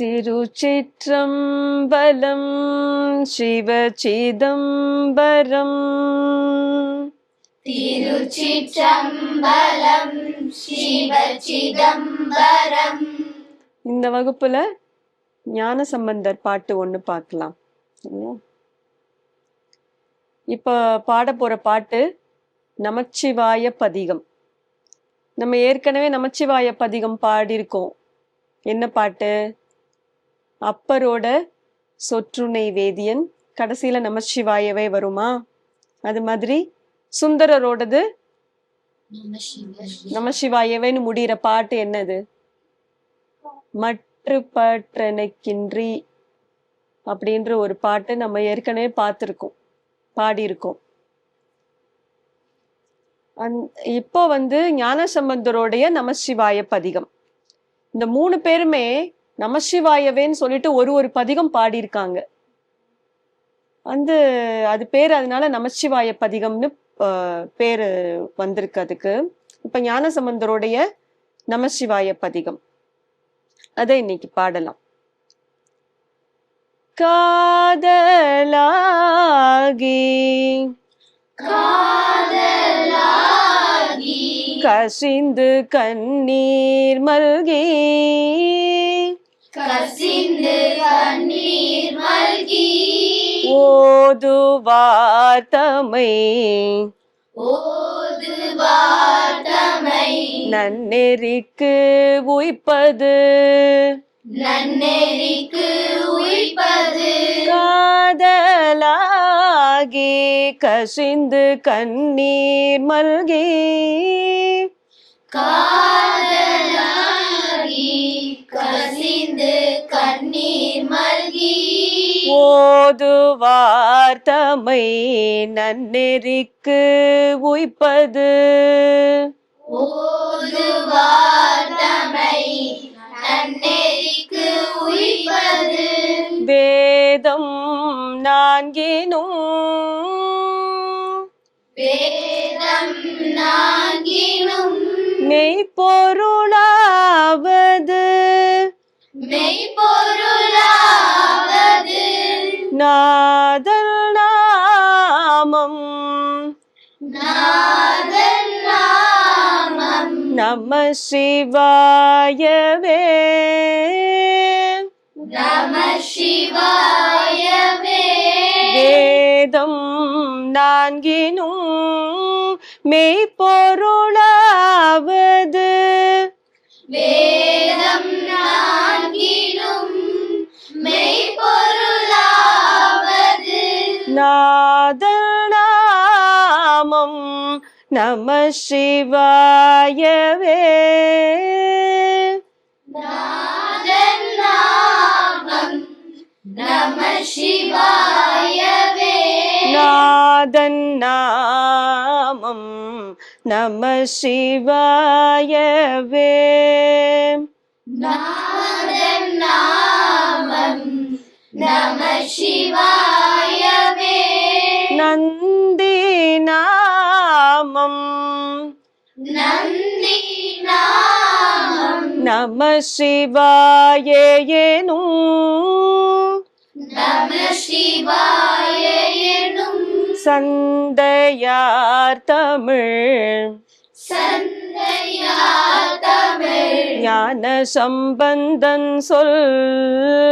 திருச்சிற்றம்பலம் சிவச்சிதம்பரம் திருச்சிற்றம்பலம் சிவச்சிதம்பரம் இந்த வகுப்புல ஞான சம்பந்தர் பாட்டு ஒண்ணு பார்க்கலாம். இப்ப பாட போற பாட்டு நமச்சிவாய பதிகம். நம்ம ஏற்கனவே நமச்சிவாய பதிகம் பாடியிருக்கோம். என்ன பாட்டு? அப்பரோட சொற்றுணை வேதியன் கடைசியில நமச்சிவாயவே வருமா? அது மாதிரி சுந்தரரோடது நமசிவாயவேன்னு முடிகிற பாட்டு என்னது? மற்ற பற்றனைக்கின்றி அப்படின்ற ஒரு பாட்டு நம்ம ஏற்கனவே பார்த்துருக்கோம் பாடியிருக்கோம். அந் இப்போ வந்து ஞானசம்பந்தருடைய நமசிவாய பதிகம். இந்த மூணு பேருமே நமசிவாயவேன்னு சொல்லிட்டு ஒரு ஒரு பதிகம் பாடியிருக்காங்க. அந்த அது பேர் அதனால நமசிவாய பதிகம்னு பேரு வந்திருக்கு அதுக்கு. இப்ப ஞானசம்பந்தருடைய நமசிவாய பதிகம். அதை இன்னைக்கு பாடலாம். காதலாகி காதலாகி கசிந்து கண்ணீர் மல்கி கசிந்து கண்ணீர் மல்கி. ஓதுவார் தமை ஓதுவார்த்தமை நன்னெறிக்கு உய்ப்பது. நன்னெறிக்கு உய்ப்பது. காதலாகி கசிந்து கண்ணீர் மல்கி. காதலாகி கண்ணீர் மல்கி. ஓதுவார் தமை நன்னெறிக்கு உய்ப்பது. ஓதுவார்த்தமை நன்னெறிக்கு உய்ப்பது. வேதம் நான்கினும். வேதம் நான்கினும். மெய்ப்பொருளாவது மெய்ப்பொருளாவது. நாதல் நாமம். நாதன் நாமம். நம சிவாயவே. நம சிவாயவே. வேதம் நான்கினும் மெய்ப்பொருளாவது. வேதம் நான்கிலும் நம சிவாயவே நாதன் நாமம் நம சிவாயவே நாதன் நாமம் நம சிவாயவே நாதன் நாமம் நம சிவாயவே நந்தி நாமம். நந்தி நாமம். நம சிவாயேனும் நம சிவாய எனும். சந்தையார் தமிழ். சந்தையார் தமிழ். ஞான சம்பந்தன் சொல்.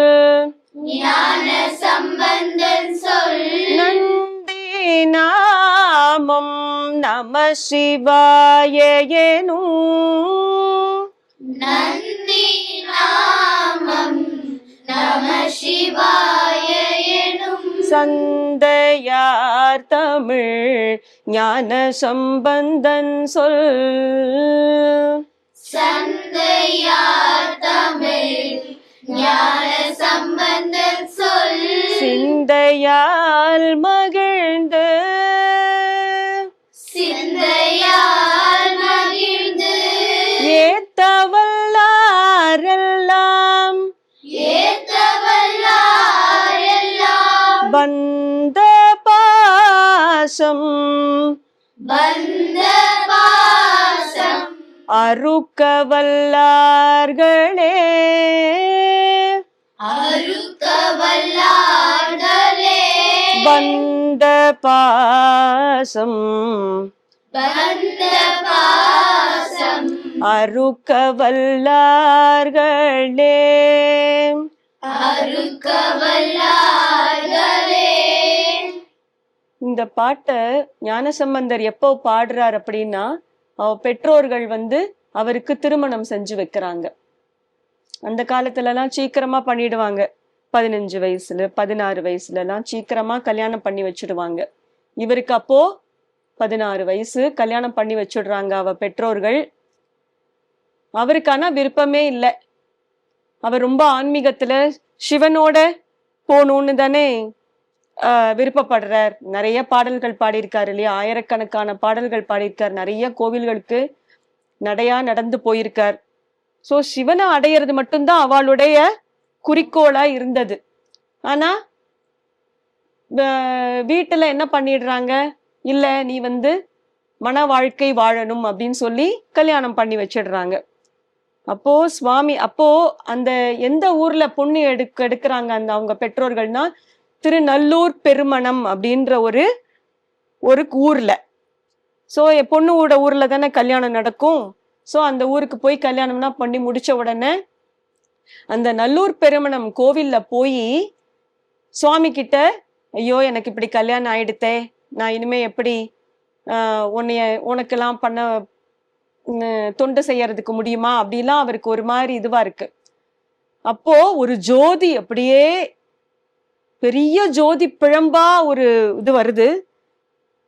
நம சிவாயேனும் நந்தி நாமம் நம சிவாய எனும் சந்தையார் தமிழ் ஞான சம்பந்தன் சொல். சந்தையார் தமிழ் ஞான சம்பந்தன் சொல். சிந்தையால் மகிழ்ந்து ஏத்தவல்லாரெல்லாம் வந்த பாசம் வந்த பாசம் அறுக்க வல்லார்களே அறுக்க வல்லார்களே வந்த பாசம் அறுக்க வல்லார்களே அறுக்க வல்லார்களே இந்த பாட்டை ஞானசம்பந்தர் எப்போ பாடுறார் அப்படின்னா அவ பெற்றோர்கள் வந்து அவருக்கு திருமணம் செஞ்சு வைக்கிறாங்க. அந்த காலத்துல எல்லாம் சீக்கிரமா பண்ணிடுவாங்க. பதினஞ்சு வயசுல பதினாறு வயசுல எல்லாம் சீக்கிரமா கல்யாணம் பண்ணி வச்சிடுவாங்க. இவருக்கு அப்போ பதினாறு வயசு கல்யாணம் பண்ணி வச்சுடுறாங்க அவ பெற்றோர்கள். அவருக்கான விருப்பமே இல்லை. அவர் ரொம்ப ஆன்மீகத்துல சிவனோட போகணும்னு தானே விருப்பப்படுறார். நிறைய பாடல்கள் பாடியிருக்காரு இல்லையா? ஆயிரக்கணக்கான பாடல்கள் பாடியிருக்கார். நிறைய கோவில்களுக்கு நடையா நடந்து போயிருக்கார். சோ சிவனை அடையிறது மட்டும்தான் அவளுடைய குறிக்கோளா இருந்தது. ஆனா வீட்டுல என்ன பண்ணிடுறாங்க? இல்லை நீ வந்து மன வாழ்க்கை வாழணும் அப்படின்னு சொல்லி கல்யாணம் பண்ணி வச்சிடுறாங்க. அப்போ சுவாமி அப்போ அந்த எந்த ஊர்ல பொண்ணு எடுக்க எடுக்கிறாங்க அந்த அவங்க பெற்றோர்கள்னா திருநல்லூர் பெருமணம் அப்படின்ற ஒரு ஒரு ஊர்ல. ஸோ என் பொண்ணுவோட ஊர்ல தானே கல்யாணம் நடக்கும். ஸோ அந்த ஊருக்கு போய் கல்யாணம்னா பண்ணி முடிச்ச உடனே அந்த நல்லூர் பெருமணம் கோவில்ல போய் சுவாமி கிட்ட ஐயோ எனக்கு இப்படி கல்யாணம் ஆயிடுத்தே நான் இனிமே எப்படி ஆஹ் உன்னைய உனக்கெல்லாம் பண்ண தொண்டு செய்யறதுக்கு முடியுமா? அப்படிலாம் அவருக்கு ஒரு மாதிரி இதுவா இருக்கு. அப்போ ஒரு ஜோதி அப்படியே பெரிய ஜோதி பிழம்பா ஒரு இது வருது.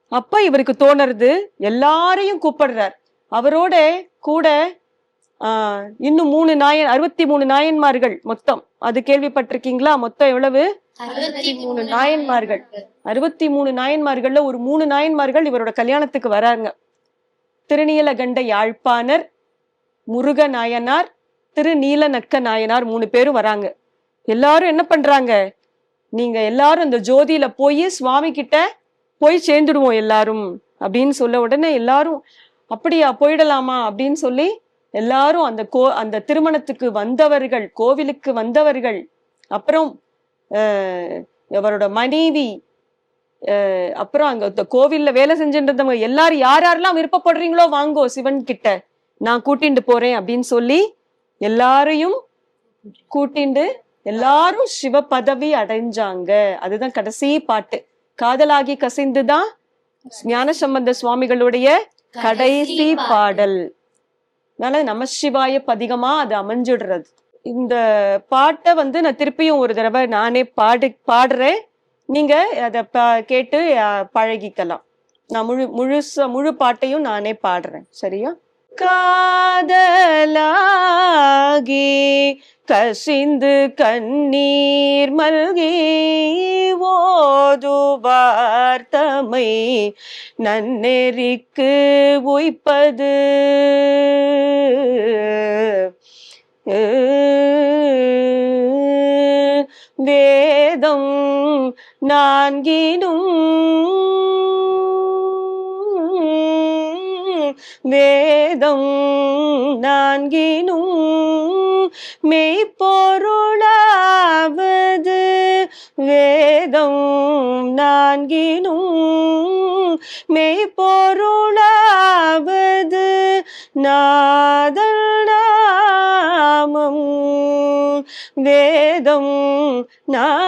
அப்ப இவருக்கு தோணுறது எல்லாரையும் கூப்பிடுறார். அவரோட கூட ஆஹ் இன்னும் மூணு நாயன் அறுபத்தி மூணு நாயன்மார்கள் மொத்தம். அது கேள்விப்பட்டிருக்கீங்களா? மொத்தம் எவ்வளவு? அறுபத்தி மூணு நாயன்மார்கள். அறுபத்தி மூணு நாயன்மார்கள்ல ஒரு மூணு நாயன்மார்கள் இவரோட கல்யாணத்துக்கு வராங்க. திருநீலகண்ட யாழ்ப்பாணர் முருக நாயனார் திருநீலநக்க நாயனார் மூணு பேரும் வராங்க. எல்லாரும் என்ன பண்றாங்க? நீங்க எல்லாரும் இந்த ஜோதியில போய் சுவாமி கிட்ட போய் சேர்ந்துடுவோம் எல்லாரும் அப்படின்னு சொல்ல உடனே எல்லாரும் அப்படியா போயிடலாமா? அப்படின்னு சொல்லி எல்லாரும் அந்த கோ அந்த திருமணத்துக்கு வந்தவர்கள் கோவிலுக்கு வந்தவர்கள் அப்புறம் அவரோட மனைவி அஹ், அப்புறம் அங்க இந்த கோவில்ல வேலை செஞ்சுட்டு எல்லாரும் யார் யாரெல்லாம் விருப்பப்படுறீங்களோ வாங்கோ சிவன் கிட்ட. நான் கூட்டிட்டு போறேன் அப்படின்னு சொல்லி எல்லாரையும் கூட்டிண்டு எல்லாரும் சிவ பதவி அடைஞ்சாங்க. அதுதான் கடைசி பாட்டு. காதலாகி கசிந்துதான் ஞானசம்பந்த சுவாமிகளுடைய கடைசி பாடல். அதனால நமசிவாய பதிகமா அது அமைஞ்சிடுறது. இந்த பாட்டை வந்து நான் திருப்பியும் ஒரு தடவை நானே பாடு பாடுறேன். நீங்க அதை கேட்டு பழகிக்கலாம். நான் முழு முழுச முழு பாட்டையும் நானே பாடுறேன். சரியா? காதலாகி கசிந்து கண்ணீர் மல்கி ஓதுவார்த்தமை நன்னெறிக்கு உய்ப்பது நான்கினும் வேதம் நான்கினும் மெய்ப்பொருளாவது வேதம் நான்கினும் மெய்ப்பொருளாவது நாதல் வேதம் நான்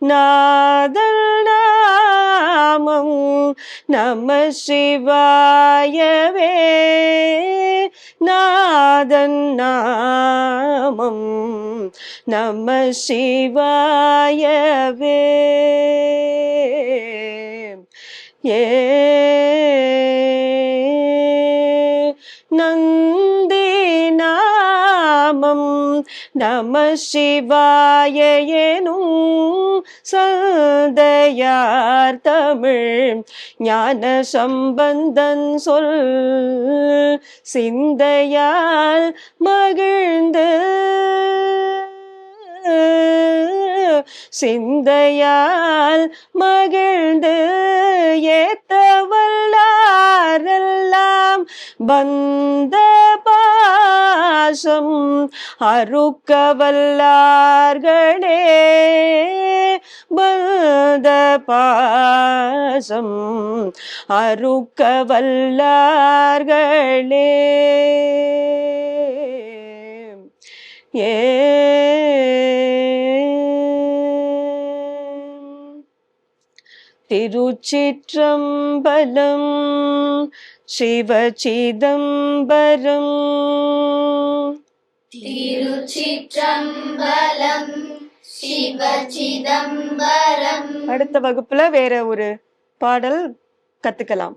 நாதல் நாமம் நம சிவாயவே. நாதன் நாமம் நம சிவாயவே. ஏ நம சிவாய எனும் சந்தையார் தமிழ் ஞான சம்பந்தன் சொல். சிந்தையால் மகிழ்ந்து. சிந்தையால் மகிழ்ந்து. ஏத்த வல்லாரல் பந்த பாசம் அறுக்க வல்லார்களே பந்த பாசம் அறுக்க வல்லார்களே ஏ திருச்சிற்றம்பலம் சிவச்சிதம்பரம் திருச்சிற்றம்பலம் சிவச்சிதம்பரம் அடுத்த வகுப்புல வேற ஒரு பாடல் கத்துக்கலாம்.